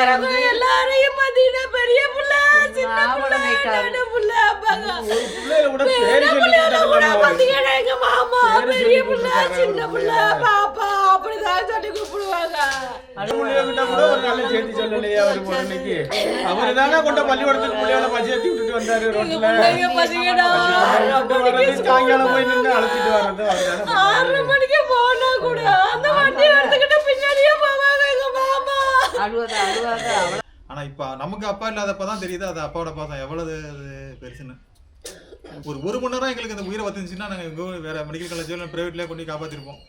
சொந்தக்காரங்க எல்லாரையும் பாத்தீங்கன்னா பெரிய புள்ள சின்ன புள்ள பேரு பெரிய புள்ளையில கூட சொல்லிட்டாங்க பாத்தீங்கன்னா எங்க மாமா பேரு பெரிய சொல்லி புள்ள கூப்பிட்டுருக்காங்க சின்ன ஒரு புள்ள பிள்ளைய. பாப்பா அப்படிதான் சொல்லி கூப்பிடுவாங்க. பிள்ளைகிட்ட கூட ஒரு நல்ல செய்தி சொல்லலையே அவரு ஒரு இன்னைக்கு அவரு தானே கொண்ட பள்ளிக்கூடத்துக்கு பிள்ளைகளை பசி ஏத்தி விட்டுட்டு வந்தாரு ரோட்ல. பிள்ளைங்க பாத்தீங்கன்னா ஆறரை விட்டு மணிக்கு வர்றது சாயங்காலம் போய் நின்று அழைச்சிட்டு வர்றது அவர்தானே ஆறரை மணிக்கு போனா கூட அந்த வண்டி எடுத்துக்கிட்டு பின்னாடியே மாமா அழுவாத அழுவாத ஆனா இப்ப நமக்கு அப்பா இல்லாதப்பதான் தெரியுது அது அப்பாவோட பாசம் எவ்வளவு அது பெருசுன்னு. ஒரு ஒரு மணி நேரம் எங்களுக்கு அந்த உயிரை வந்துச்சுன்னா நாங்க வேற மெடிக்கல் காலேஜ் பிரைவேட்லயே கொண்டு காப்பாத்திருப்போம்.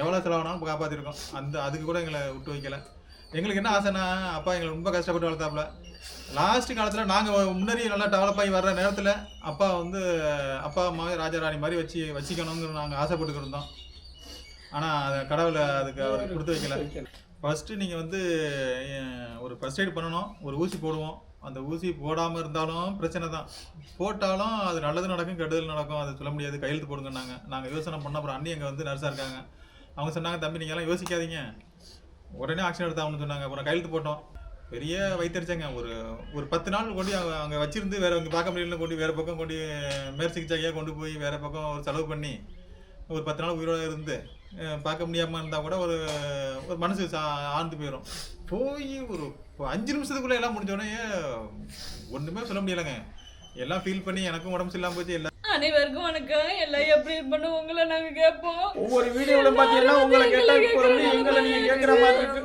எவ்வளவு செலவானாலும் காப்பாத்திருக்கோம். அந்த அதுக்கு கூட எங்களை விட்டு வைக்கல. எங்களுக்கு என்ன ஆசைன்னா அப்பா எங்களை ரொம்ப கஷ்டப்பட்டு வளர்த்தாப்புல. லாஸ்ட் காலத்துல நாங்கள் முன்னாடி நல்லா டெவலப் ஆகி வர்ற நேரத்தில் அப்பா வந்து அப்பா அம்மாவே ராஜாராணி மாதிரி வச்சு வச்சுக்கணுங்கிற நாங்கள் ஆசைப்பட்டுக்கிட்டு இருந்தோம். ஆனால் அதை கடவுளை அதுக்கு அவர் கொடுத்து வைக்கல. ஃபஸ்ட்டு நீங்கள் வந்து ஒரு ஃபர்ஸ்ட் எய்ட் பண்ணணும் ஒரு ஊசி போடுவோம். அந்த ஊசி போடாமல் இருந்தாலும் பிரச்சனை தான். போட்டாலும் அது நல்லது நடக்கும் கெடுதல் நடக்கும். அது சொல்ல முடியாது. கையெழுத்து போடுங்கன்னாங்க நாங்கள் யோசனை பண்ண அப்புறம் அண்ணி அங்கே வந்து நர்ஸாக இருக்காங்க. அவங்க சொன்னாங்க தம்பி நீங்கள் எல்லாம் யோசிக்காதீங்க. உடனே ஆக்ஷன் எடுத்தாங்கன்னு சொன்னாங்க. அப்புறம் கையெழுத்து போட்டோம். பெரிய வைத்தறிச்சாங்க. ஒரு ஒரு பத்து நாள் கொண்டு அங்கே வச்சிருந்து வேற அவங்க பார்க்க முடியல கொண்டு வேறு பக்கம் கொண்டு மேல் கொண்டு போய் வேறு பக்கம் ஒரு செலவு பண்ணி ஒரு பத்து நாள் உயிரோட இருந்து பார்க்க முடியாம இருந்தா கூட ஒரு ஒரு மனசு சா- ஆழ்ந்து போயிடும் போய் ஒரு அஞ்சு நிமிஷத்துக்குள்ள எல்லாம் முடிஞ்ச உடனே ஒண்ணுமே சொல்ல முடியலங்க. எல்லாம் ஃபீல் பண்ணி எனக்கும் உடம்பு சரியில்லாம போச்சு எல்லாம் அனைவருக்கும் வணக்கம். எல்லாம் எப்படி பண்ண உங்களை நாங்க கேட்போம். ஒவ்வொரு வீடியோல பாத்தீங்கன்னா உங்களை கேட்டா எங்களை நீங்க கேக்குற மாதிரி இருக்கு.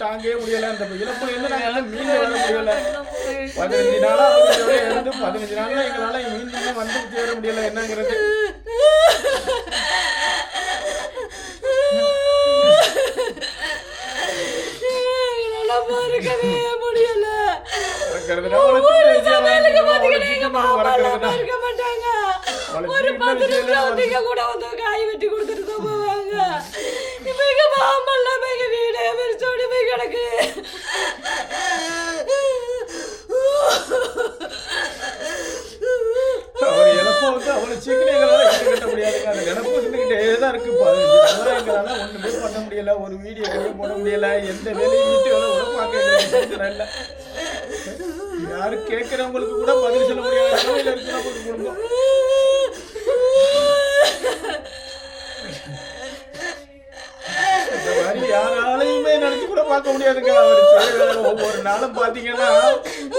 தாங்கவே முடியல அந்த இழப்புல இருந்து நாங்க எல்லாம் மீண்டு வர முடியல. பதினஞ்சு நாளா இருந்து பதினஞ்சு நாளா எங்களால மீண்டும் வந்து சேர முடியல. என்னங்கிறது? முடியல. இருக்க மாட்டாங்க. ஒரு பத்து நிமிஷம் வந்தீங்க கூட வந்து காய் வெட்டி கொடுத்துட்டு தான் போவாங்க. இப்ப எங்க மாமா இல்லாம எங்க வீடே வெறிச்சோடி போய் கிடக்கு. அவர் இழப்பை வந்து அவ்வளோ சீக்கிரம் எங்களால ஈடு கட்ட முடியாதுங்க அந்த நினப்பு இருந்துகிட்டே தான் இருக்கு பதினஞ்சு நாளா எங்களால பண்ண முடியல. ஒரு வீடியோ எதுவும் போட முடியல. எந்த வேலையும் வீட்டு வேலை கூட பார்க்க எங்களுக்கு யாரும் கேட்குறவங்களுக்கு கூட பதில் சொல்ல முடியாத நிலையில இருக்கு நமக்கு குடும்பம் இந்த மாதிரி யாராலையுமே நினைச்சு கூட பார்க்க முடியாதுங்க. அவர் ஒவ்வொரு நாளும் பாத்தீங்கன்னா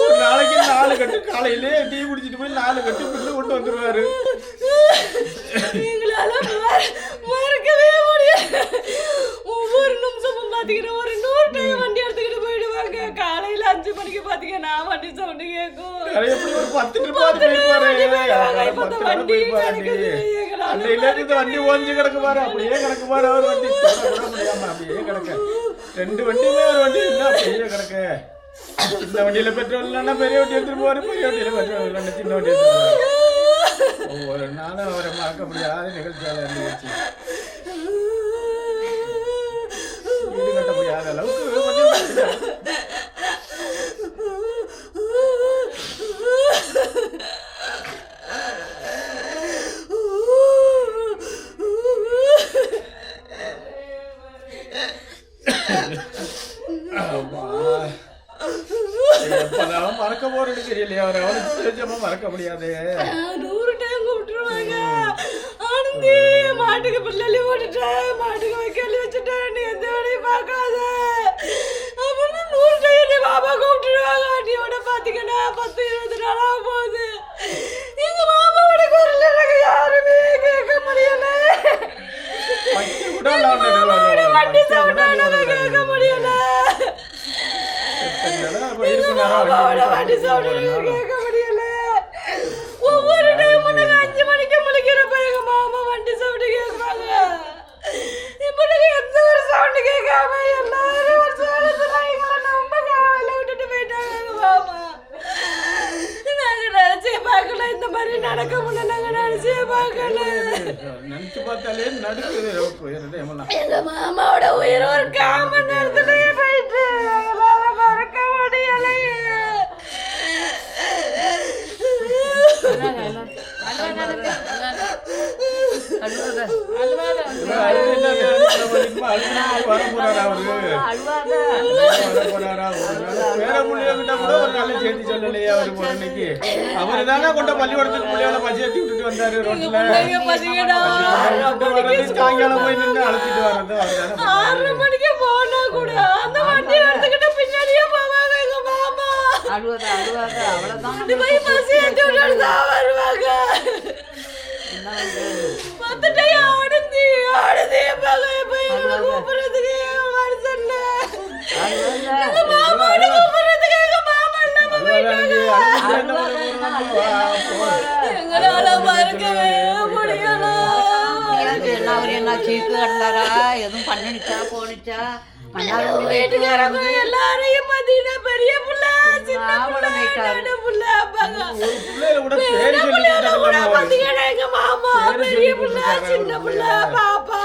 ஒரு நாளைக்கு நாலு கட்டு காலையிலே டீ குடிச்சிட்டு போய் நாலு கட்டு பில்லு கொண்டு வந்துருவாரு. எங்களால மறக்கவே முடியல ஒவ்வொரு நிமிஷமும் பாத்தீங்கன்னா ஒரு நூறு டைம் வண்டி எடுத்துக்கிட்டு போயிடுவாங்க. காலையில அஞ்சு மணிக்கு பாத்தீங்கன்னா வண்டி சவுண்டு கேட்கும். ஒரு பத்து நாள் போயிருப்பாரு அன்னையில இருந்து வண்டி ஓஞ்சி கிடக்கு பாரு அப்படியே கிடக்கு பாரு அவர் வண்டி முடியாம அப்படியே கிடக்கு. ரெண்டு வண்டியுமே ஒரு வண்டி என்ன பெரிய கிடக்கு இந்த வண்டியில பெட்ரோல் இல்லைன்னா பெரிய வண்டி எடுத்துட்டு போவாரு பெரிய வண்டியில பெட்ரோல் இல்லைன்னா சின்ன வண்டி எடுத்துட்டு போவாரு. ஒவ்வொரு நாளும் அவரை மறக்க முடியாத நிகழ்ச்சியால இருந்துச்சு. வீடு கட்ட முடியாத அளவுக்கு போறேன்னு தெரியலையா அவர் அவனுக்கு தெரிஞ்சமா மறக்க முடியாது. நூறு டைம் கூப்பிட்டுருவாங்க. ஆனந்தி மாட்டுக்கு பிள்ளை ஓட்டுட்டேன் மாட்டுக்கு வைக்கல் வச்சுட்டேன் நீ எந்த வேலையும் பார்க்காத. அப்படின்னு நூறு டைம் நீ மாமா கூப்பிட்டுருவாங்க அண்ணியோட பாத்தீங்கன்னா பத்து இருபது நாளா போகுது எங்க மாமாவோட குரல் எனக்கு யாருமே கேட்க முடியல பச்சை கூட விளையாண்டுட்டு மாமாவோட வண்டி பச்சை கூட சவுண்டால விளையாண்டுட்டு கேட்க முடியல எத்தனை தடவை இப்ப இருக்கு நேரம் மாமாவோட வண்டி வண்டி சவுண்டால ஓடிட்டு கேட்க முடியல ஒவ்வொரு டைமும் நாங்க அஞ்சு மணிக்கு முழிக்கிறப்ப எங்க மாமா வண்டி சவுண்டு கேட்பாங்க இப்ப நீங்க எந்த ஒரு சவுண்டு கேட்காம எல்லாரும் ஒரு சோழத்துல எங்களை ரொம்ப காவல விட்டுட்டு போயிட்டாங்க எங்க மாமா நாங்க நினைச்சே பார்க்கல இந்த மாதிரி நடக்க முடியல நாங்க நினைச்சே பார்க்கல நினைச்சு பார்த்தாலே நடுக்குது போயிருந்தே எல்லாம் எங்க மாமாவோட உயிர் ஒரு கால் மணி நேரத்துலயே போயிட்டு எங்களால மறக்க முடியலையே அழுவாத அழுவாத அழுது என்ன அழுது வர போறாரு அவர் அவரு அழுவாத வரப்போறாரா? ஒரு நாள் பேர புள்ளைய கிட்ட கூட ஒரு நல்ல செய்தி சொல்லலையே அவரு போன அன்னைக்கு. அவரு தானே கொண்ட பள்ளிக்கூடத்துக்கு பிள்ளைகளை பசி ஏத்தி விட்டுட்டு வந்தாரு ரோட்ல. சாயங்காலம் போய் நின்னு அழைச்சிட்டு வர்றது. ஆறரை மணிக்கு போனா கூட அந்த வண்டி எடுத்துக்கிட்டு பின்னாடியே போவாங்க எங்க மாமா அழுவாத அழுவாத அவ்வளவுதான் இது போய் பசி ஏத்தி விட்டுட்டு தான் வருவாங்க சீக்கு கிடந்தாரா எதுவும் பண்ணிடுச்சா போனுச்சா வீட்டுக்காரங்க எல்லாரையும் பெரிய புள்ள சின்ன புள்ள புள்ள அப்பாங்க. கூட. பாத்தீங்கன்னா எங்க மாமா பேரு பெரிய புள்ள சின்ன புள்ள. பாப்பா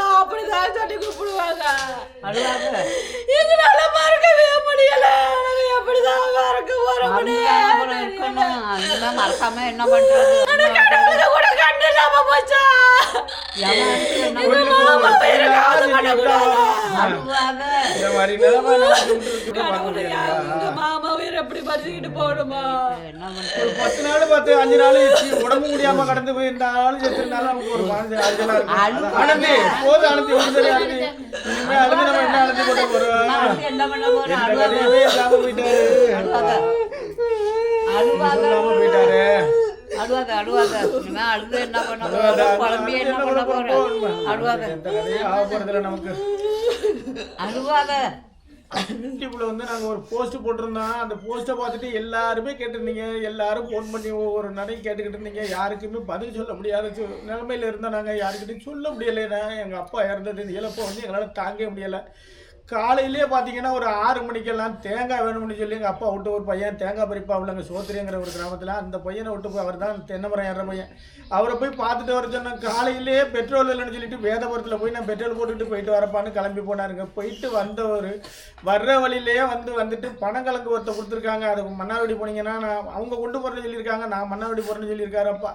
எங்களால மறக்கவே முடியல. எப்படிதான் மறக்க போறோம் மறக்காம என்ன பண்றது? கண்ணு இல்லாம போச்சா? மாமா வேற எப்படி போகணுமா? பத்து நாள் பத்து அஞ்சு நாள் உடம்பு முடியாம கடந்து போயிருந்தாலும் செத்துருந்தாலும் நமக்கு ஒரு அழுவாத. ஆனந்தி போதும் ஆனந்தி ஒரு சரி இனிமே நம்ம என்ன போட்ட போறோம்? பண்ண இல்லாம போயிட்டாரு. சொல்லாம போயிட்டாரு. அழுவாத அழுவாத. இனிமே அழுது என்ன பண்ண குழம்பி அழுது என்ன பண்ண போறேன் அழுவாத. நமக்கு. அழுவாத. யூடியூப்ல வந்து நாங்க ஒரு போஸ்ட் போட்டிருந்தோம். அந்த போஸ்ட்டை பார்த்துட்டு எல்லாருமே கேட்டிருந்தீங்க. எல்லாரும் ஃபோன் பண்ணி ஒவ்வொரு நடையும் கேட்டுக்கிட்டு இருந்தீங்க. யாருக்குமே பதில் சொல்ல முடியாத நிலைமையில இருந்தோம் நாங்க. யாருக்கிட்டையும் சொல்ல முடியலைன்னா எங்க அப்பா இறந்தது. இழப்பை வந்து எங்களால தாங்க முடியல. காலையிலேயே பார்த்தீங்கன்னா ஒரு ஆறு மணிக்கெல்லாம் தேங்காய் வேணும்னு சொல்லி எங்கள் அப்பா விட்டு ஒரு பையன் தேங்காய் பறிப்பா உள்ளங்க சோத்திரிங்கிற ஒரு கிராமத்தில் அந்த பையனை விட்டு போய் அவர் தான் தென்னை மரம் ஏற பையன். அவரை போய் பார்த்துட்டு வர சொன்னேன் காலையிலேயே பெட்ரோல் இல்லைன்னு சொல்லிட்டு வேதபுரத்தில் போய் நான் பெட்ரோல் போட்டுட்டு போயிட்டு வரப்பான்னு கிளம்பி போனாருங்க. போயிட்டு வந்தவர் வர்ற வழியிலேயே வந்து வந்துட்டு பனங்கிழங்கு ஒருத்தர் கொடுத்துருக்காங்க. அது மன்னார்வடி போனீங்கன்னா நான் அவங்க கொண்டு போகிறேன்னு சொல்லியிருக்காங்க. நான் மன்னார்வடி போகிறேன்னு சொல்லியிருக்காரு அப்பா.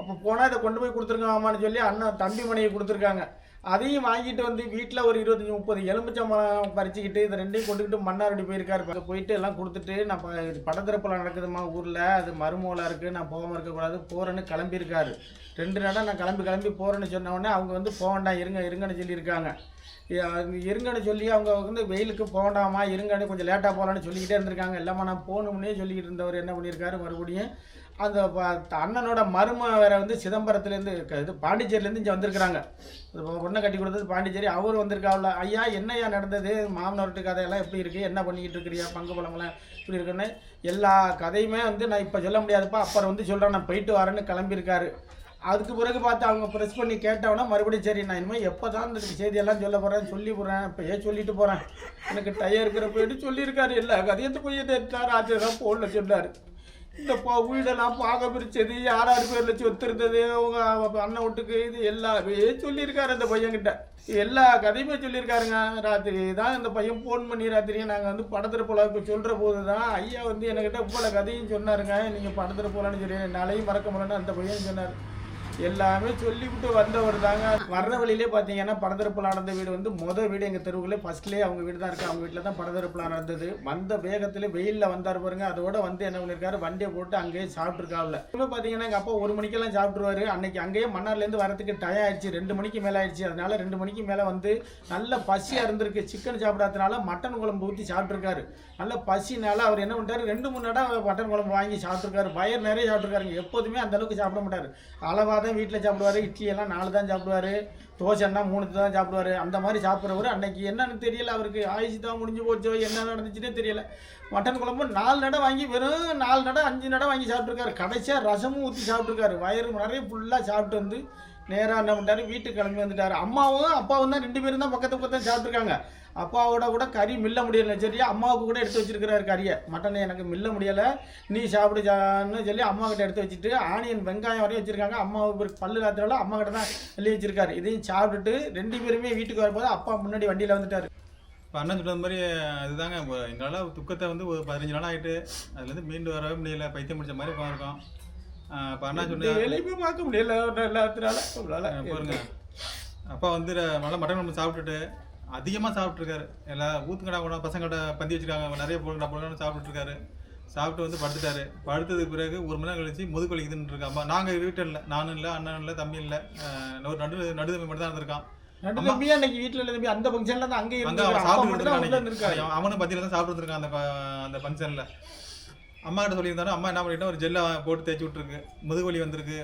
அப்போ போனால் இதை கொண்டு போய் கொடுத்துருக்காமான்னு சொல்லி அண்ணன் தம்பி மணியை கொடுத்துருக்காங்க. அதையும் வாங்கிட்டு வந்து வீட்டில் ஒரு இருபத்தஞ்சி முப்பது எலும்புச்சம்பளம் பறிச்சுக்கிட்டு இதை ரெண்டையும் கொண்டுக்கிட்டு மன்னாரடி போயிருக்காரு. அங்கே போயிட்டு எல்லாம் கொடுத்துட்டு நான் படத்திறப்பில் நடக்குதுமா ஊரில். அது மருமூலாக இருக்குது நான் போகாமல் இருக்கக்கூடாது. போகிறேன்னு கிளம்பியிருக்காரு. ரெண்டு நாளாக நான் கிளம்பி கிளம்பி போகிறேன்னு சொன்ன உடனே அவங்க வந்து போக வேண்டாம் இருங்க இருங்கன்னு சொல்லியிருக்காங்க. இருங்கன்னு சொல்லி அவங்க வந்து வெயிலுக்கு போகண்டாமா இருங்கன்னு கொஞ்சம் லேட்டாக போகலான்னு சொல்லிக்கிட்டே இருந்திருக்காங்க. எல்லாமா நான் போகணும்னே சொல்லிக்கிட்டு இருந்தவர் என்ன பண்ணியிருக்காரு? மறுபடியும் அந்த ப- அண்ணனோட மரும வேற வந்து சிதம்பரத்துலேருந்து இது பாண்டிச்சேரியிலேருந்து இங்கே வந்திருக்கிறாங்க. பொண்ணை கட்டி கொடுத்தது பாண்டிச்சேரி. அவர் வந்திருக்காவில் ஐயா என்னய்யா நடந்தது? மாமனார்ட்டு கதையெல்லாம் எப்படி இருக்குது என்ன பண்ணிக்கிட்டு இருக்கிறியா? பங்கு பழமெல்லாம் இப்படி இருக்குன்னு எல்லா கதையுமே வந்து நான் இப்போ சொல்ல முடியாதுப்பா. அப்புறம் வந்து சொல்கிறேன் நான் போயிட்டு வரேன்னு கிளம்பியிருக்காரு. அதுக்கு பிறகு பார்த்து அவங்க ப்ரெஸ் பண்ணி கேட்டவொன்னா மறுபடியும் சரி நான் இனிமேல் எப்போ தான் இந்த செய்தியெல்லாம் சொல்ல போகிறேன் சொல்லி போகிறேன் இப்போ ஏன் சொல்லிட்டு போகிறேன் எனக்கு டயர் இருக்கிற போயிட்டு சொல்லியிருக்காரு. எல்லா கதையத்து போய் தான். ஆச்சு தான் ஃபோனில் சொன்னார். இந்த பா வீடெல்லாம் பார்க்க பிரிச்சது யார் யார் பேர் சொத்து இருந்தது அவங்க அண்ணன் வீட்டுக்கு இது எல்லாமே சொல்லியிருக்காரு அந்த பையன்கிட்ட. எல்லா கதையுமே சொல்லியிருக்காருங்க. ராத்திரி தான் இந்த பையன் ஃபோன் பண்ணி ராத்திரி நாங்கள் வந்து படத்தில் போலாவுக்கு சொல்கிற போது தான் ஐயா வந்து என்கிட்ட இவ்வளோ கதையும் சொன்னாருங்க. நீங்கள் படத்தில் போகலான்னு சொல்லி நாளையும் மறக்க முடியலன்னு அந்த பையன் சொன்னார். எல்லாமே சொல்லிவிட்டு வந்தவர் தாங்க. வர்ற வழியிலே பார்த்தீங்கன்னா படத்திறப்பு நடந்த வீடு வந்து மொதல் வீடு எங்கள் தெருவுக்குள்ளே ஃபர்ஸ்ட்லேயே அவங்க வீடு தான் இருக்குது அவங்க வீட்டில் தான் படத்திறப்பு நடந்தது. வந்த வேகத்தில் வெயிலில் வந்தார் பாருங்க. அதோட வந்து என்ன பண்ணியிருக்காரு வண்டியை போட்டு அங்கேயே சாப்பிட்ருக்காவில் இப்போ பார்த்தீங்கன்னா எங்கள் அப்பா ஒரு மணிக்கெல்லாம் சாப்பிட்ருவாரு அன்னைக்கு அங்கேயே மன்னார்லேருந்து வரதுக்கு டயம் ஆயிடுச்சு ரெண்டு மணிக்கு மேலே ஆயிடுச்சு. அதனால ரெண்டு மணிக்கு மேலே வந்து நல்ல பசியாக இருந்திருக்கு. சிக்கன் சாப்பிடாதனால மட்டன் குழம்பு ஊற்றி சாப்பிட்ருக்காரு நல்ல பசினால அவர் என்ன பண்ணிட்டாரு? ரெண்டு மூணு இடம் மட்டன் குழம்பு வாங்கி சாப்பிட்ருக்காரு வயர் நிறைய சாப்பிட்ருக்காருங்க எப்போதுமே அந்தளவுக்கு சாப்பிட மாட்டார். அளவாக தான் வீட்டில் சாப்பிடுவாரு இட்லி எல்லாம் நாலு தான் சாப்பிடுவாரு தோசைன்னா மூணு தான் சாப்பிடுவாரு. அந்த மாதிரி சாப்பிட்றவர் அன்னைக்கு என்னன்னு தெரியல அவருக்கு. ஆயுசு தான் முடிஞ்சு போச்சோ என்ன நடந்துச்சுன்னே தெரியல. மட்டன் குழம்பு நாலு நடை வாங்கி வெறும் நாலு நடை அஞ்சு நடை வாங்கி சாப்பிட்ருக்காரு கடைசியாக ரசமும் ஊற்றி சாப்பிட்ருக்காரு வயிறு நிறைய ஃபுல்லாக சாப்பிட்டு வந்து நேராக என்ன பண்ணிட்டாரு? வீட்டுக்கு கிளம்பி வந்துட்டாரு. அம்மாவும் அப்பாவும் தான் ரெண்டு பேரும் தான் பக்கத்து பக்கத்தில் சாப்பிட்ருக்காங்க அப்பாவோட கூட கறி மில்ல முடியலை சரியா? அம்மாவுக்கு கூட எடுத்து வச்சிருக்கிறாரு கறியை. மட்டன் எனக்கு மில்ல முடியலை. நீ சாப்பிடுச்சான்னு சொல்லி அம்மா கிட்ட எடுத்து வச்சுட்டு ஆனியன் வெங்காயம் வரையும் வச்சிருக்காங்க. அம்மாவுக்கு பல்லு காத்துனால அம்மா கிட்ட தான் எழுதி வச்சிருக்காரு. இதையும் சாப்பிட்டுட்டு ரெண்டு பேருமே வீட்டுக்கு வரும்போது அப்பா முன்னாடி வண்டியில் வந்துட்டாரு. இப்போ அண்ணன் சொன்னது மாதிரி அதுதாங்க. எங்களால் துக்கத்தை வந்து ஒரு பதினஞ்சு நாள் ஆகிட்டு அதுலேருந்து மீண்டு வரவே முடியல. பைத்தியம் முடிச்ச மாதிரி உட்காந்துருக்கோம் இப்போ அண்ணா இந்த சொன்ன வேலையுமே பார்க்க முடியல. எல்லாத்தினால பாருங்க. அப்பா வந்து நல்லா மட்டன் குழம்பு சாப்பிட்டுட்டு அதிகமாக சாப்பிட்ருக்காரு எல்லா ஊத்துக்கடா கூட பசங்கள்ட்ட பந்தி வச்சுருக்காங்க. நிறைய பொருள் பொருள் சாப்பிட்டுருக்காரு. சாப்பிட்டு வந்து படுத்துட்டாரு. படுத்ததுக்கு பிறகு ஒரு மணி நேரம் கழிச்சு முதுகு வலிக்குதுன்னு இருக்கா அம்மா நாங்கள் வீட்டில் இல்லை. நானும் இல்லை அண்ணன் இல்லை தம்பி இல்லை. ஒரு நடு நடு தம்பி மட்டும் தான் இருந்திருக்கான் வீட்டுல தம்பி? அந்த ஃபங்க்ஷன்ல தான் அங்கே அவனும் பத்தியில தான் சாப்பிட்டு இருந்திருக்கான் அந்த அந்த ஃபங்க்ஷன்ல அம்மா கிட்ட சொல்லியிருந்தாரு அம்மா என்ன பண்ணிட்டோம்? ஒரு ஜெல்லை போட்டு தேய்ச்சி விட்டுருக்கு. முதுகு வலி வந்திருக்கு.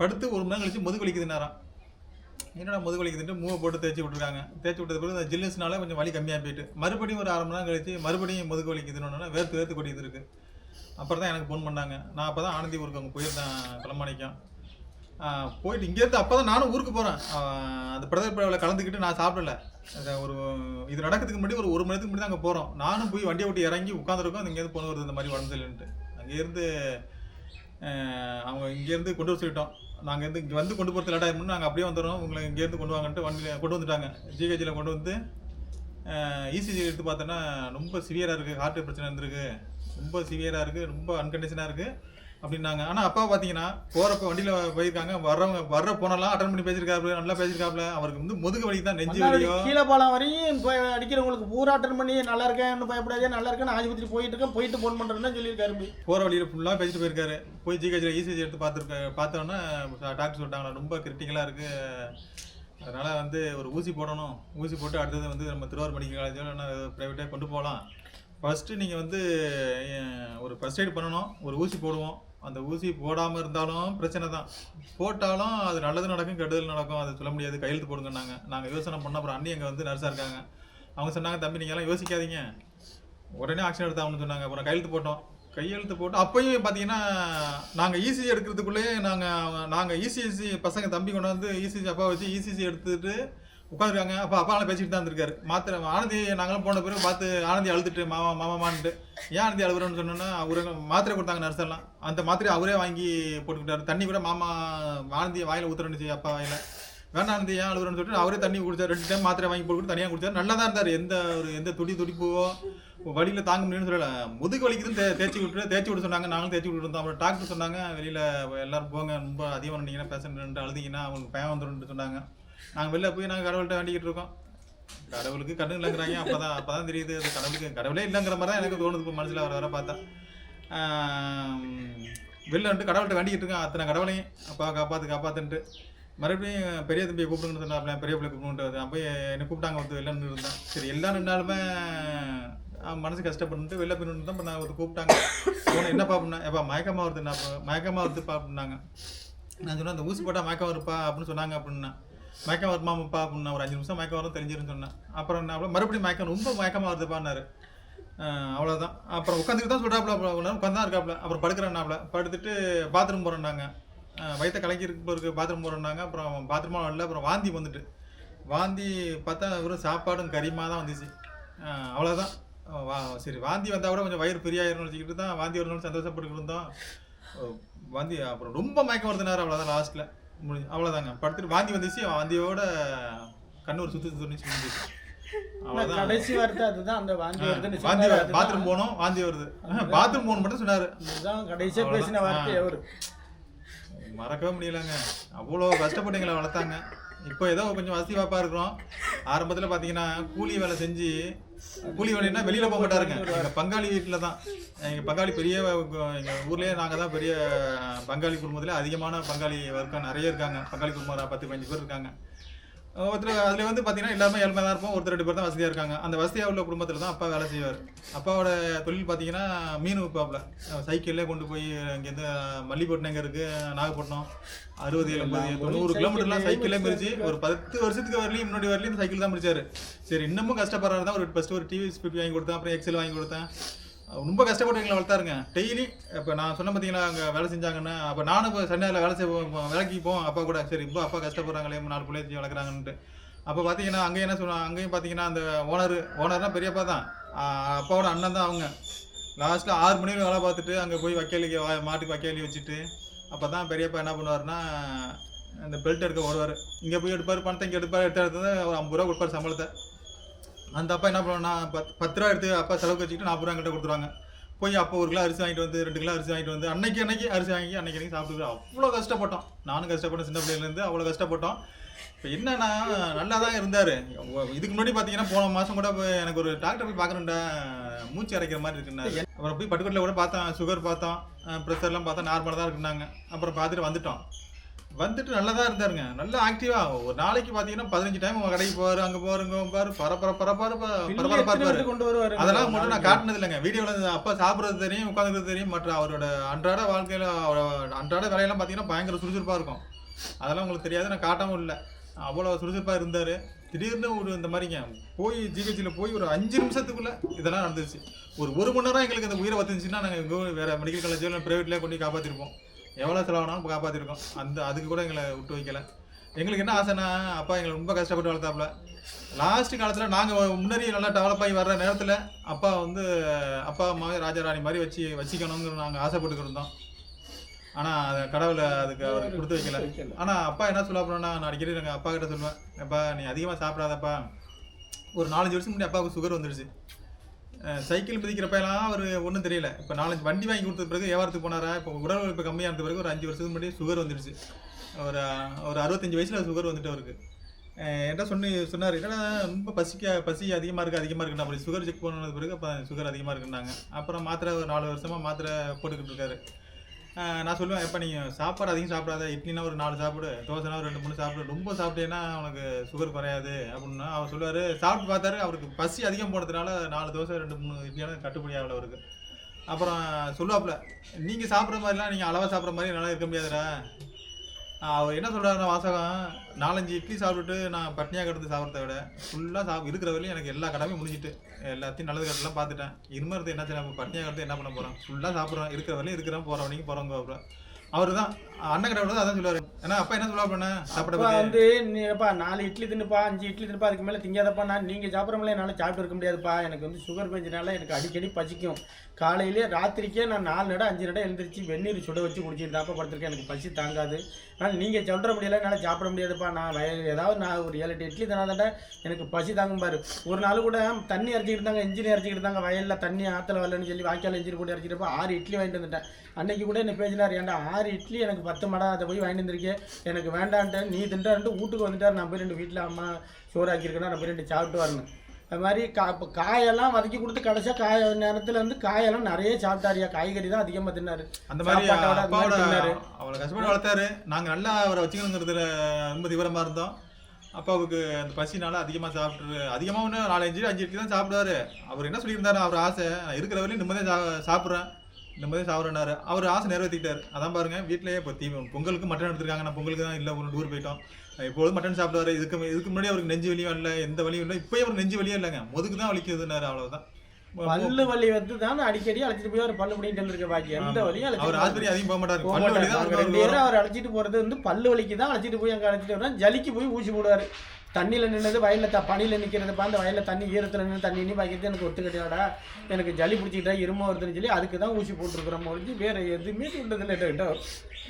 படுத்து ஒரு மணி நேரம் கழிச்சு முதுகு வலிக்குதுன்னாராம் என்னடா முதுகு வலிக்குதுன்ட்டு மூவை போட்டு தேய்ச்சி விட்டுருக்காங்க. தேய்ச்சி விட்டது பிறகு அந்த ஜில்லுஸ்னால கொஞ்சம் வலி கம்மியாக போயிட்டு மறுபடியும் ஒரு அரை மணி நேரம் கழிச்சு மறுபடியும் முதுகு வலிக்குதுன்னு வேர்த்து வேர்த்து கொட்டிக்கிட்டு இருக்கு. அப்புறம் தான் எனக்கு ஃபோன் பண்ணாங்க. நான் அப்போ தான் ஆனந்தி ஊருக்கு அங்கே போயிருந்தேன் கிளம்பாணிக்கம் போயிட்டு இங்கேருந்து அப்போ தான் நானும் ஊருக்கு போகிறேன் அந்த பிரதர் பிழவில் கலந்துக்கிட்டு நான் சாப்பிடல. ஒரு இது நடக்கிறதுக்கு முன்னாடி ஒரு ஒரு மணி நேரத்துக்கு முன்னாடி தான் அங்கே போகிறோம் நானும் போய் வண்டியை விட்டு இறங்கி உட்காந்துருக்கோம் இங்கேருந்து போன வருது இந்த மாதிரி உடம்பு சரியில்லைன்ட்டு அங்கேருந்து அவங்க இங்கேருந்து கொண்டு வர சொல்லிட்டோம். நாங்கள் இருந்து இங்கே வந்து கொண்டு போகிறது லேட்டாக நாங்கள் அப்படியே வந்துடுறோம். உங்களை இங்கேருந்து கொண்டு வாங்கன்ட்டு வண்டியில் கொண்டு வந்துட்டாங்க. ஜிஹெச்சில் கொண்டு வந்து இசிஜி எடுத்து பார்த்தோன்னா ரொம்ப சிவியராக இருக்குது ஹார்ட் பிரச்சனை இருந்திருக்கு ரொம்ப சிவியராக இருக்குது ரொம்ப அன்கண்டிஷனாக இருக்குது அப்படின்னாங்க. ஆனால் அப்பா பார்த்தீங்கன்னா போகிறப்ப வண்டியில் போயிருக்காங்க. வர்றவங்க வர்ற போனெல்லாம் அட்டன் பண்ணி பேசியிருக்காரு நல்லா பேசியிருக்காப்புல அவருக்கு வந்து முதுகு வலி தான் நெஞ்சு வலியோ? கீழே பாலம் வரையும் போய் அடிக்கிறவங்களுக்கு பூரா அட்டன் பண்ணி நல்லா இருக்கேன் பயப்படாதே நல்லா இருக்கேன் ஆஸ்பத்திரி போயிட்டு இருக்கேன் போயிட்டு ஃபோன் பண்ணுறேன்னு சொல்லியிருக்காரு. போகிற வழியில் ஃபுல்லாக பேசிட்டு போயிருக்காரு. போய் ஜிஹெச்சில் இசிஜி எடுத்து பார்த்துருக்க பார்த்தோன்னே டாக்டர் சொல்லிட்டாங்களா ரொம்ப கிரிட்டிக்கலாக இருக்குது அதனால் வந்து ஒரு ஊசி போடணும். ஊசி போட்டு அடுத்தது வந்து நம்ம திருவாரூர் மெடிக்கல் காலேஜோ இல்லைன்னா ப்ரைவேட்டாக கொண்டு போகலாம். ஃபஸ்ட்டு நீங்கள் வந்து ஒரு ஃபஸ்ட் எய்ட் பண்ணணும். ஒரு ஊசி போடுவோம். அந்த ஊசி போடாமல் இருந்தாலும் பிரச்சனை தான். போட்டாலும் அது நல்லது நடக்கும் கெடுதல் நடக்கும். அது சொல்ல முடியாது. கையெழுத்து போடுங்கன்னாங்க. நாங்கள் யோசனை பண்ண அப்புறம் அண்ணி அங்கே வந்து நர்ஸாக இருக்காங்க. அவங்க சொன்னாங்க தம்பி நீங்கள் எல்லாம் யோசிக்காதீங்க. உடனே ஆக்ஷன் எடுத்தாங்கன்னு சொன்னாங்க. அப்புறம் கையெழுத்து போட்டோம். கையெழுத்து போட்டு அப்பயும் பார்த்தீங்கன்னா நாங்கள் இசிஜி எடுக்கிறதுக்குள்ளேயே நாங்கள் நாங்கள் இசிஎஸ்சி பசங்க தம்பி கொண்டு வந்து இசிஜி அப்பா வச்சு இசிசி எடுத்துட்டு உட்காந்துருக்காங்க அப்போ அப்பாலாம் பேசிட்டு தான் இருந்திருக்காரு. மாத்திரை ஆனந்தி நாங்களாம் போன பிறகு பார்த்து ஆனந்தி அழுதுட்டு மாமா மாமாமான்ட்டு ஏன் ஆனந்தி அழுகுறோன்னு சொன்னோன்னா அவரு மாத்திரை கொடுத்தாங்க நர்ஸ் எல்லாம். அந்த மாத்திரை அவரே வாங்கி போட்டுக்கிட்டாரு. தண்ணி கூட மாமா ஆனந்தி வாயில ஊத்துறேன்னு அப்பா வாயில. வேணாம் ஆனந்தி ஏன் அழுகுறேன்னு சொல்லிட்டு அவரே தண்ணி குடிச்சார். ரெண்டு டைம் மாத்திரை வாங்கி போட்டு தனியாக குடிச்சார். நல்லா தான் இருந்தார். எந்த ஒரு எந்த துடி துடிப்போ வழியில் தாங்க முடியும்னு சொல்லல. முதுகு வலிக்குதுன்னு தே தேய்ச்சி விட்டு தேய்ச்சி விட சொன்னாங்க. நாங்களும் தேய்ச்சி விட்டு இருந்தோம் அப்புறம் டாக்டர் சொன்னாங்க வெளியில் எல்லாரும் போங்க. ரொம்ப அதிகமாக நினைக்கிறேன் பேஷண்ட் அழுதிங்கன்னா அவங்களுக்கு பயம் வந்துடும் சொன்னாங்க. நாங்கள் வெளில போய் நாங்கள் கடவுள்கிட்ட வேண்டிக்கிட்டு இருக்கோம். கடவுளுக்கு கண்ணு இல்லைங்கிறாங்க. அப்போ தான் அப்போ தான் தெரியுது. அது கடவுளுக்கு கடவுளே இல்லைங்கிற மாதிரி தான் எனக்கு தோணுது இப்போ மனசில் வர வர பார்த்தா. வெளில வந்துட்டு கடவுள்கிட்ட வேண்டிக்கிட்டு இருக்கேன் அத்தனை கடவுளையும் அப்பா காப்பாற்று காப்பாற்றுன்ட்டு மறுபடியும் பெரிய தம்பியை கூப்பிடுங்கன்னு சொன்னா பெரிய பிள்ளை கூப்பிட்டு அப்போ என்னை கூப்பிட்டாங்க வந்து வெளில நின்று இருந்தேன் சரி எல்லாம் நின்னாலுமே மனசு கஷ்டப்பட்டு வெளில போய் நின்று தான் நான் வந்து கூப்பிட்டாங்க. போன என்ன அப்படின்னா எப்பா மயக்கமாக வருது நான் மயக்கமாக வருது அப்படின்னாங்க நான் சொன்னேன் அந்த ஊசி போட்டால் மயக்கம் வருப்பா அப்படின்னு சொன்னாங்க அப்படின்னா. மயக்கம் வருமாப்பா அப்படின்னா ஒரு அஞ்சு நிமிஷம் மயக்கம் வரும் தெரிஞ்சிருன்னு சொன்னேன். அப்புறம் என்ன மறுபடியும் மயக்கம் ரொம்ப மயக்கமாக வருதுப்பான்னாரு அவ்வளோதான் அப்புறம் உட்காந்துட்டு தான் சொல்கிறாப்புல அப்புறம் உட்காந்து இருக்காப்புல அப்புறம் படுக்கிறேன்னாப்புல படுத்துட்டு பாத்ரூம் போகிறேன்னாங்க வயிற்ற கலக்கி இருக்கு பாத்ரூம் போகிறேன்னாங்க அப்புறம் பாத்ரூமாக வரல. அப்புறம் வாந்தி வந்துட்டு. வாந்தி பார்த்தா வெறும் சாப்பாடும் கறிமா தான் வந்துச்சு. அவ்வளோதான் வா சரி வாந்தி வந்தால் கூட கொஞ்சம் வயிறு ஃப்ரீயாயிரும்னு வச்சுக்கிட்டு தான் வாந்தி வரணும்னு சந்தோஷப்பட்டுக்கிட்டு இருந்தோம். வாந்தி அப்புறம் ரொம்ப மயக்கம் வருதுனாரு அவ்வளோதான் லாஸ்ட்டில் அவ்வளோதாங்க படுத்துட்டு வாந்தி வந்துச்சு வாந்தியோட கண்ணூர் சுற்றி முடிஞ்சிச்சு அவ்வளோதான் கடைசி வார்த்தை அதுதான். அந்த வாந்தி வருதுன்னு வாந்தி. பாத்ரூம் போனோம். வாந்தி வருது. பாத்ரூம் போகணும் மட்டும் சொன்னாரு. அதுதான் கடைசியா பேசின வார்த்தை அவரு. மறக்கவே முடியலங்க. அவ்வளோ கஷ்டப்பட்டு எங்களை வளர்த்தாங்க. இப்போ ஏதோ கொஞ்சம் வசதி வாய்ப்பா இருக்கிறோம். ஆரம்பத்தில் பார்த்தீங்கன்னா கூலி வேலை செஞ்சு கூலி வேலைன்னா வெளியில போக மாட்டாருங்க. எங்கள் பங்காளி வீட்டில் தான் எங்கள் பங்காளி பெரிய எங்கள் ஊர்லேயே நாங்கள் தான் பெரிய பங்காளி குடும்பத்தில் அதிகமான பங்காளி வர்க்கம் நிறைய இருக்காங்க. பங்காளி குடும்பம் பத்து பதினஞ்சு பேர் இருக்காங்க. ஒருத்தர் அதில் வந்து பார்த்தீங்கன்னா எல்லாருமே ஏழ்மையாக தான் இருப்போம். ஒருத்தர் ரெண்டு பேர் தான் வசதியாக இருக்காங்க. அந்த வசதியாக உள்ள குடும்பத்தில் தான் அப்பா வேலை செய்வார். அப்பாவோட தொழில் பார்த்தீங்கன்னா மீன் விற்பாப்புல சைக்கிள்லேயே கொண்டு போய் இங்கேருந்து மல்லிப்பட்டினம் எங்கே இருக்குது நாகப்பட்டினம். அறுபது எண்பது தொண்ணூறு கிலோமீட்டர்லாம் சைக்கிளே மிரிச்சு ஒரு பத்து வருஷத்துக்கு வரலையும் முன்னாடி வரலையும் இந்த சைக்கிள் தான் மிரிச்சாரு சரி இன்னமும் கஷ்டப்படுறாரு தான் ஒரு ஃபஸ்ட்டு ஒரு டிவி ஸ்பிட் வாங்கி கொடுத்தேன் அப்புறம் எக்ஸல் வாங்கி கொடுத்தேன். ரொம்ப கஷ்டப்பட்டு எங்களை வளர்த்தாருங்க. டெய்லி இப்போ நான் சொன்ன பார்த்தீங்களா அங்கே வேலை செஞ்சாங்கன்னா அப்போ நானும் இப்போ சென்னையில் வேலை செய்வோம் வேலைக்கு போவோம். அப்பா கூட சரி இப்போ அப்பா கஷ்டப்படுறாங்களே நாலு பிள்ளைய வளர்க்குறாங்கன்ட்டு. அப்போ பார்த்தீங்கன்னா அங்கேயும் என்ன சொல்லுவாங்க அங்கேயும் பார்த்தீங்கன்னா அந்த ஓனர் ஓனர்னா பெரியப்பா தான். அப்பாவோட அண்ணன் தான் அவங்க. லாஸ்ட்டில் ஆறு மணி வேலை பார்த்துட்டு அங்கே போய் வக்கேலிக்கு வா- மாட்டுக்கு வக்கேலி வச்சுட்டு அப்போ தான் பெரியப்பா என்ன பண்ணுவார்னா அந்த பெல்ட் எடுக்க ஓடுவார் இங்கே போய் எடுப்பார் பணத்தை இங்கே எடுப்பார் எடுத்து எடுத்து ஒரு ஐம்பது ரூபா கொடுப்பார் சம்பளத்தை. அந்த அப்பா என்ன பண்ணுவாருன்னா பத்து பத்து ரூபா எடுத்து அப்பா செலவுக்கு வச்சுக்கிட்டு நாற்பது ரூபா கிட்ட கொடுத்துருவாங்க. போய் அப்போ ஒரு கிலோ அரிசி வாங்கிட்டு வந்து ரெண்டு கிலோ அரிசி வாங்கிட்டு வந்து அன்னைக்கு அன்னைக்கு அரிசி வாங்கி அன்னைக்கு அன்னைக்கு சாப்பிட்டு அவ்வளோ கஷ்டப்பட்டோம். நானும் கஷ்டப்பட்டேன் சின்ன பிள்ளையிலேருந்து அவ்வளோ கஷ்டப்பட்டோம். இப்போ என்னன்னா நல்லா தான் இருந்தார் இதுக்கு முன்னாடி பார்த்தீங்கன்னா போன மாதம் கூட எனக்கு ஒரு டாக்டர் போய் பார்க்கணுண்டா மூச்சு அரைக்கிற மாதிரி இருக்குன்னாரு. அப்புறம் போய் பட்டுக்கோட்டில் கூட பார்த்தோம் சுகர் பார்த்தோம் ப்ரெஷர்லாம் பார்த்தா நார்மலாக தான் இருக்குன்னாங்க. அப்புறம் பார்த்துட்டு வந்துட்டோம். வந்துட்டு நல்லா தான் இருந்தாருங்க. நல்லா ஆக்டிவாக ஒரு நாளைக்கு பார்த்தீங்கன்னா பதினஞ்சு டைம் கடைக்கு போவார் அங்கே போவாருங்க பாரு பரபர பரபர பரபரப்பாக இருப்பாரு கொண்டு வருவாரு. அதெல்லாம் மட்டும் நான் காட்டினது இல்லைங்க. வீடியோவில் அப்பா சாப்பிட்றது தெரியும் உட்காந்துக்கிறது தெரியும் மற்ற அவரோட அன்றாட வாழ்க்கையில் அவரோட அன்றாட வேலையெல்லாம் பார்த்தீங்கன்னா பயங்கர சுறுசுறுப்பாக இருக்கும். அதெல்லாம் உங்களுக்கு தெரியாது நான் காட்டவும் இல்லை அவ்வளோ சுறுசுறுப்பாக இருந்தார். திடீர்னு ஒரு இந்த மாதிரிங்க போய் ஜிஹெச்சில் போய் ஒரு அஞ்சு நிமிஷத்துக்குள்ள இதெல்லாம் நடந்துச்சு ஒரு ஒரு மணி நேரம் எங்களுக்கு அந்த உயிரை வந்துச்சுன்னா நாங்கள் வேற மெடிக்கல் காலேஜில் ப்ரைவேட்லேயே கொண்டு காப்பாற்றிருப்போம் எவ்வளோ செலவானாலும் காப்பாற்றிருக்கோம் அந்த அதுக்கு கூட எங்களை விட்டு வைக்கல. எங்களுக்கு என்ன ஆசைன்னா அப்பா எங்களை ரொம்ப கஷ்டப்பட்டு வளர்த்தாப்புல. லாஸ்ட் காலத்தில் நாங்கள் முன்னாடி நல்லா டெவலப் ஆகி வர்ற நேரத்தில் அப்பா வந்து அப்பா அம்மாவே ராஜாராணி மாதிரி வச்சு வச்சுக்கணுங்கிற நாங்கள் ஆசைப்பட்டுக்கிட்டு இருந்தோம். ஆனால் அதை கடவுளை அதுக்கு அவர் கொடுத்து வைக்கல. ஆனால் அப்பா என்ன சொல்ல போனோம்னா நான் அடிக்கடி நாங்கள் அப்பா கிட்ட சொல்லுவேன் அப்பா நீ அதிகமாக சாப்பிடாதப்பா. ஒரு நாலஞ்சு வருஷம் முன்னாடி அப்பாவுக்கு சுகர் வந்துடுச்சு சைக்கிள் மிதிக்கிறப்பெல்லாம் அவர் ஒன்றும் தெரியல. இப்போ நாலஞ்சு வண்டி வாங்கி கொடுத்த பிறகு வியாபாரத்துக்கு போனாரா? இப்போ உடல் உழைப்பு கம்மியானது பிறகு ஒரு அஞ்சு வருஷத்துக்கு முன்னாடி சுகர் வந்துடுச்சு ஒரு ஒரு அறுபத்தஞ்சு வயசில் சுகர் வந்துட்டு அவருக்கு. என்ன சொன்னி சொன்னார் என்னடா ரொம்ப பசிக்க பசி அதிகமாக இருக்குது அதிகமாக இருக்குண்ணா அப்படி சுகர் செக் பண்ணது பிறகு அப்போ சுகர் அதிகமாக இருக்குன்னாங்க. அப்புறம் மாத்திரை ஒரு நாலு வருஷமாக மாத்திரை போட்டுக்கிட்டு இருக்காரு. நான் சொல்லுவேன் எப்போ நீங்கள் சாப்பாடு அதிகம் சாப்பிடாத இட்லினா ஒரு நாலு சாப்பிடு தோசைனா ஒரு ரெண்டு மூணு சாப்பிடு ரொம்ப சாப்பிட்டேன்னா உனக்கு சுகர் குறையாது அப்படின்னா அவர் சொல்லுவார். சாப்பிட்டு பார்த்தாரு அவருக்கு பசி அதிகம் போனதுனால நாலு தோசை ரெண்டு மூணு இட்லியான கட்டுப்படி ஆகல அவருக்கு. அப்புறம் சொல்லுவாப்புல நீங்கள் சாப்பிட்ற மாதிரிலாம் நீங்கள் அளவாக சாப்பிட்ற மாதிரி நல்லா இருக்க முடியாதுடா. அவர் என்ன சொல்கிறாருன்னா வாசகம் நாலஞ்சு இட்லி சாப்பிட்டுட்டு நான் பட்னியாக கிடந்து சாப்பிட்றத விட ஃபுல்லாக சாப் இருக்கிற வரையும் எனக்கு எல்லா கடமையும் முடிஞ்சிட்டு. எல்லாத்தையும் நல்லது கட்டெல்லாம் பார்த்துட்டேன். இனிமேல் என்ன செய்யலாம் பட்னியாக கிடந்து என்ன பண்ண போகிறேன் ஃபுல்லாக சாப்பிட்றோம் இருக்கிற வரையும் இருக்கிறேன். போகிற வரைக்கும் போகிறவங்க அப்புறம் அவர் தான் அண்ணன் தான் அதான் சொல்லுவார். ஏன்னா அப்பா என்ன சொல்லுவா பண்ண சாப்பிட வந்து நீப்பா நாலு இட்லி தின்னுப்பா அஞ்சு இட்லி தின்னுப்பா அதுக்கு மேலே திங்காதப்பா நான் நீங்கள் சாப்பிட்றவங்களே என்னால் சாப்பிட்டு இருக்க முடியாதுப்பா. எனக்கு வந்து சுகர் பேஞ்சனால எனக்கு அடிக்கடி பசிக்கும். காலையிலே ராத்திரிக்கே நான் நாலு நட அஞ்சு நட எழுந்திரிச்சு வெந்நீர் சுட வச்சு குடிச்சிட்டு தாப்பா படுத்திருக்கேன். எனக்கு பசி தாங்காது. ஆனால் நீங்கள் சொல்கிற முடியல என்னால் சாப்பிட முடியாதுப்பா. நான் ஏதாவது நான் ஒரு ஏழு எட்டு இட்லி தானே எனக்கு பசி தாங்கும் பாரு. ஒரு நாள் கூட தண்ணி இறச்சிக்கிட்டு இருந்தாங்க இன்ஜின் இறச்சிக்கிட்டு இருந்தாங்க வயலில் தண்ணி ஆற்றுல வரலன்னு சொல்லி வாய்க்கால் இன்ஜின் கூட இறச்சிட்டு ஆறு இட்லி வாங்கிட்டு வந்துட்டேன். அன்னைக்கு கூட என்ன பேசினார் ஏன்டா ஆறு இட்லி எனக்கு பத்து மடா அதை போய் வாங்கிட்டு வந்திருக்கேன். எனக்கு வேண்டான்ட்டு நீ தின்றான்ட்டு வீட்டுக்கு வந்துட்டார். நான் போய் ரெண்டு வீட்டில் அம்மா சோறு ஆக்கியிருக்கேன்னா நான் போய் ரெண்டு சாப்பிட்டு வரணும். அது மாதிரி கா இப்போ காயெல்லாம் வதக்கி கொடுத்து கடைசியாக காய நேரத்தில் வந்து காயெல்லாம் நிறைய சாப்பிட்டாரியா. காய்கறி தான் அதிகமாக தின்னாரு. அந்த மாதிரி தின்னாரு. அவளை கஷ்டப்பட்டு வளர்த்தாரு. நாங்கள் நல்லா அவரை வச்சுக்கணுங்கிறதுல ரொம்ப தீவிரமாக இருந்தோம். அப்பாவுக்கு அந்த பசினால அதிகமாக சாப்பிட்டு அதிகமாக ஒன்று நாலு அஞ்சு அஞ்சு தான் சாப்பிடுவாரு. அவர் என்ன சொல்லியிருந்தாரு அவர் ஆசை. நான் இருக்கிற வரையும் நிம்மதியாக சா சாப்பிட்றேன். நிம்மதியாக சாப்பிட்றேன்னாரு அவர் ஆசை நிறைவேற்றிட்டார் அதான் பாருங்க வீட்டிலேயே இப்போ தீ பொங்கலுக்கு மட்டன் எடுத்திருக்காங்க. நான் பொங்கலுக்கு தான் இல்லை ஒரு டூர் போயிட்டோம். எப்பொழுதும் மட்டன் சாப்பிடுவாரு. இதுக்கு இதுக்கு முன்னாடி அவருக்கு நெஞ்சு வலியும் இல்லை எந்த வலியும் இல்லை. இப்போயும் அவருக்கு நெஞ்சு வலியே இல்லைங்க. முதுகு தான் வலிக்குதுன்னாரு அவ்வளவுதான். பல்லு வலி வந்து தான் அடிக்கடி அழைச்சிட்டு போய் அவர் பல்லு முடிட்டு இருக்க பாக்கி. எந்த ஆமா. வலியும் அவர் ஆஸ்பத்திரி அதிகம் போக மாட்டாரு. பல்லு வலி தான் அவர் அழைச்சிட்டு போறது வந்து பல்லு வலிக்கு தான் அழைச்சிட்டு போய் அங்கே அழைச்சிட்டு வர்றாரு ஜலிக்கு போய் ஊசி போடுவாரு. தண்ணியில் நின்னது வயலில் த பனியில் நிற்கிறதுப்பா அந்த வயலில் தண்ணி ஈரத்தில் நின்று தண்ணி நீ பாய்க்கிறது எனக்கு ஒத்துக்கிட்டாடா எனக்கு ஜலி பிடிச்சிக்கிட்டா இரும வருதுன்னு சொல்லி அதுக்கு தான் ஊசி போட்டிருக்கிறோம் ஒழிஞ்சு வேறு எதுவுமே சொல்கிறதில்ல என்கிட்ட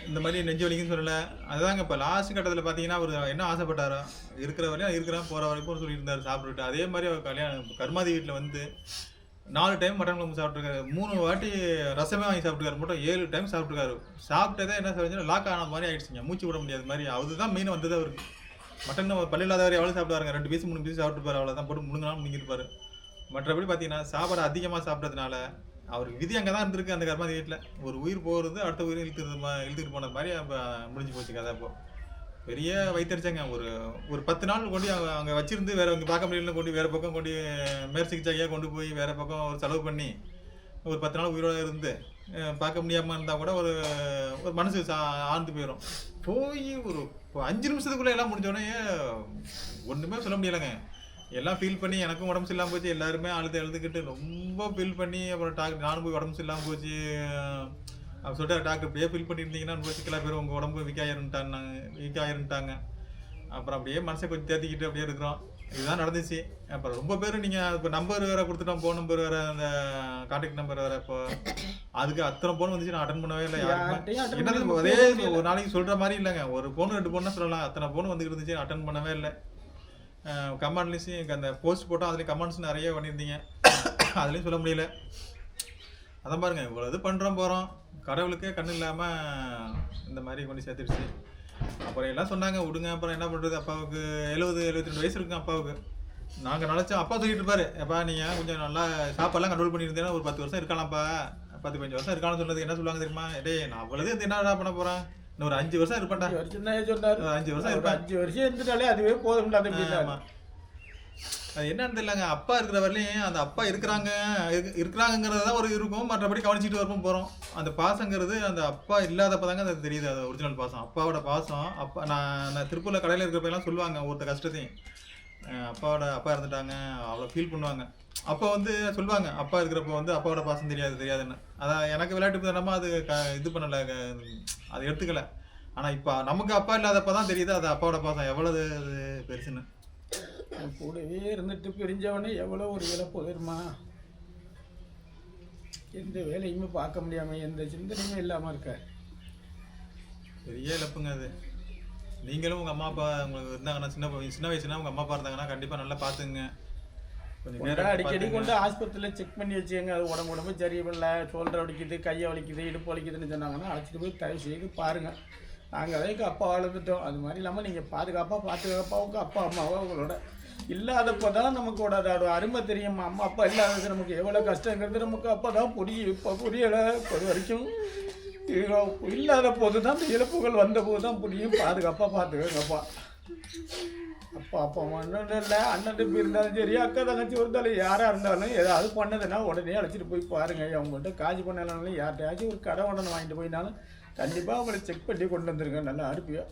இந்த மாதிரி நெஞ்சு வலிக்குன்னு சொல்லலை. அதுதாங்க இப்போ லாஸ்ட் கட்டத்தில் பார்த்தீங்கன்னா அவர் என்ன ஆசைப்பட்டாரோ? இருக்கிற வரையும் இருக்கிறான் போகிற வரைக்கும் சொல்லியிருந்தார் சாப்பிட்டுட்டு. அதே மாதிரி அவர் கல்யாணம் கர்மாதி வீட்டில் வந்து நாலு டைம் மட்டன் குழம்பு சாப்பிட்ருக்காரு மூணு வாட்டி ரசமே வாங்கி சாப்பிட்டுருக்காரு. மட்டும் ஏழு டைம் சாப்பிட்டுருக்காரு. சாப்பிட்டதே என்ன சொல்லுங்க லாக் ஆன மாதிரி ஆயிடுச்சுங்க. மூச்சு விட முடியாத மாதிரி. அதுதான் மெயின் வந்தது அவருக்கு. மட்டன் நம்ம பள்ளி இல்லாதவர் எவ்வளோ சாப்பிடுவாருங்க? ரெண்டு பீஸ் மூணு பீஸ் சாப்பிட்டுருப்பாரு அவ்வளோ தான் போட்டு முழுங்கினாலும் முடிஞ்சிருப்பாரு மற்றபடி பார்த்தீங்கன்னா சாப்பாடு அதிகமாக சாப்பிட்றதுனால அவருக்கு விதி அங்கே தான் இருந்திருக்கு அந்த கர்மாதி வீட்டில் ஒரு உயிர் போகிறது அடுத்த உயிர் இழுத்துறது மா- இழுத்துட்டு போன மாதிரி அப்போ முடிஞ்சு போச்சு கதை அப்போ. பெரிய வைத்தறிச்சாங்க ஒரு ஒரு பத்து நாள் கொண்டு அவங்க அங்கே வச்சிருந்து வேற இங்கே பார்க்க முடியலன்னு கொண்டு வேற பக்கம் கொண்டு மேற்சிகிச்சையாக கொண்டு போய் வேற பக்கம் ஒரு செலவு பண்ணி ஒரு பத்து நாள் உயிரோட இருந்து பார்க்க முடியாமல் இருந்தால் கூட ஒரு ஒரு மனசு சா ஆழ்ந்து போயிடும் போய் ஒரு அஞ்சு நிமிஷத்துக்குள்ளே எல்லாம் முடிஞ்சோடனே ஒன்றுமே சொல்ல முடியலைங்க. எல்லாம் ஃபீல் பண்ணி எனக்கும் உடம்பு சரியில்லாமல் போச்சு எல்லாருமே அழுது எழுதுக்கிட்டு ரொம்ப ஃபீல் பண்ணி அப்புறம் டாக்டர் நானும் போய் உடம்பு சரியில்லாமல் போச்சு. அப்படி சொல்லிட்டு டாக்டர் இப்படியே ஃபீல் பண்ணியிருந்தீங்கன்னா போச்சு சில பேர் உங்கள் உடம்பு வீக் ஆயிருந்துட்டாங்க வீக் அப்புறம் அப்படியே மனசை கொஞ்சம் தேத்திக்கிட்டு அப்படியே இருக்கிறோம். இதுதான் நடந்துச்சு. அப்புறம் ரொம்ப பேர் நீங்கள் இப்போ நம்பர் வேறு கொடுத்துட்டோம் ஃபோன் நம்பர் வேறு அந்த கான்டாக்ட் நம்பர் வேறு இப்போ அதுக்கு அத்தனை ஃபோன் வந்துச்சு. நான் அட்டன் பண்ணவே இல்லை attend என்னது முடியல. ஒரு நாளைக்கு சொல்கிற மாதிரி இல்லைங்க. ஒரு ஃபோன் ரெண்டு ஃபோன் சொல்லலாம். அத்தனை ஃபோன் வந்துக்கிட்டு இருந்துச்சு அட்டன் பண்ணவே இல்லை. கமெண்ட்லேயும் அந்த போஸ்ட் போட்டோம் அதுலேயும் கமெண்ட்ஸ் நிறைய பண்ணியிருந்தீங்க. அதுலேயும் சொல்ல முடியல. அதான் பாருங்க இவ்வளோ இது பண்ணுறோம் போகிறோம் கடவுளுக்கே கண்ணு இல்லாமல் இந்த மாதிரி கொண்டு சேர்த்துடுச்சு. அப்புறம் எல்லாம் சொன்னாங்க விடுங்க. அப்புறம் என்ன பண்ணுறது அப்பாவுக்கு எழுபது எழுபத்தி ரெண்டு வயசு இருக்குங்க அப்பாவுக்கு. நாங்கள் நினச்சோம் அப்பா சொல்லிட்டு இருப்பாரு. எப்பா நீங்கள் கொஞ்சம் நல்லா சாப்பாடுலாம் கண்ட்ரோல் பண்ணியிருந்தீங்கன்னா ஒரு பத்து வருஷம் இருக்கலாம்ப்பா. பத்து பதினஞ்சு வருஷம் இருக்கான்னு சொன்னது என்ன சொல்லுவாங்க தெரியுமா? டேய் நான் அவ்வளோது என்னடா பண்ண போகிறேன் இன்னும் ஒரு அஞ்சு வருஷம் இருப்பேன்டா. அஞ்சு வருஷம் இருப்பேன். அஞ்சு வருஷம் இருந்துட்டாலே அதுவே போதும் அது ஆமா. அது என்னன்னு தெரியலங்க. அப்பா இருக்கிற வரலையும் அந்த அப்பா இருக்கிறாங்க இருக்கிறாங்கிறது தான் ஒரு இருக்கும். மற்றபடி கவனிச்சிட்டு வரப்போ போகிறோம் அந்த பாசங்கிறது அந்த அப்பா இல்லாதப்ப தாங்க அது தெரியுது. அது ஒரிஜினல் பாசம். அப்பாவோட பாசம். அப்பா நான் நான் திருப்பூரில் கடையில் இருக்கிறப்பெல்லாம் சொல்லுவாங்க ஒருத்த கஷ்டத்தையும். அப்பாவோட அப்பா இறந்துட்டாங்க. அவ்வளோ ஃபீல் பண்ணுவாங்க. அப்போ வந்து சொல்லுவாங்க அப்பா இருக்கிறப்ப வந்து அப்பாவோட பாசம் தெரியாது தெரியாதுன்னு. அதான் எனக்கு விளையாட்டு தனமா அது க இது பண்ணலை அதை எடுத்துக்கல. ஆனால் இப்போ நமக்கு அப்பா இல்லாதப்ப தான் தெரியுது அது அப்பாவோட பாசம். எவ்வளவு அது பெருசுன்னு. என் கூடவே இருந்துட்டு பிரிஞ்சவனே எவ்வளோ ஒரு இழப்பு தெரியுமா எந்த வேலையுமே பார்க்க முடியாம எந்த சிந்தனையுமே இல்லாம இருக்க. பெரிய இழப்புங்க அது. நீங்களும் உங்க அம்மா அப்பா உங்களுக்கு இருந்தாங்கன்னா சின்ன சின்ன வயசுனா உங்க அம்மா அப்பா இருந்தாங்கன்னா கண்டிப்பா நல்லா நேரம் அடிக்கடி. கொண்டு ஆஸ்பத்திரியில் செக் பண்ணி வச்சுங்க அது உடம்பு உடம்பு சரியில்லை ஷோல்டர் வலிக்குது கையை வலிக்குது இடுப்பு வலிக்குதுன்னு சொன்னாங்கன்னா அழைச்சிட்டு போய் தயவு செய்து பாருங்க. நாங்கள் அதுக்கு அப்பா வளர்ந்துட்டோம் அது மாதிரி இல்லாமல் நீங்கள் பாதுகாப்பாக பாதுகாப்பாக உங்கள் அப்பா அம்மாவை உங்களோட இல்லாதப்போ தான் நமக்கு அதோட அருமை தெரியும். அம்மா அப்பா இல்லாதது நமக்கு எவ்வளோ கஷ்டங்கிறது நமக்கு அப்போ தான் புரியும். இப்போ புரியலை. இப்போ வரைக்கும் இல்லாத போது தான் இந்த இழப்புகள் வந்த போது தான் புரியும். பாதுகாப்பாக பார்த்துக்கங்கப்பா அப்பா அப்பா அண்ணன் இல்லை. அண்ணன் தம்பி இருந்தாலும் சரி அக்கா தங்கச்சி இருந்தாலும் யாராக இருந்தாலும் ஏதாவது பண்ணதுன்னா உடனே அழைச்சிட்டு போய் பாருங்கள் அவங்கள்ட்ட காஜி பண்ணலாம் யார்கிட்டயாச்சும் ஒரு கடை உடனே வாங்கிட்டு போயினாலும் கண்டிப்பாக அவங்களை செக் பண்ணி கொண்டு வந்துருங்க. நல்லா அனுப்பியா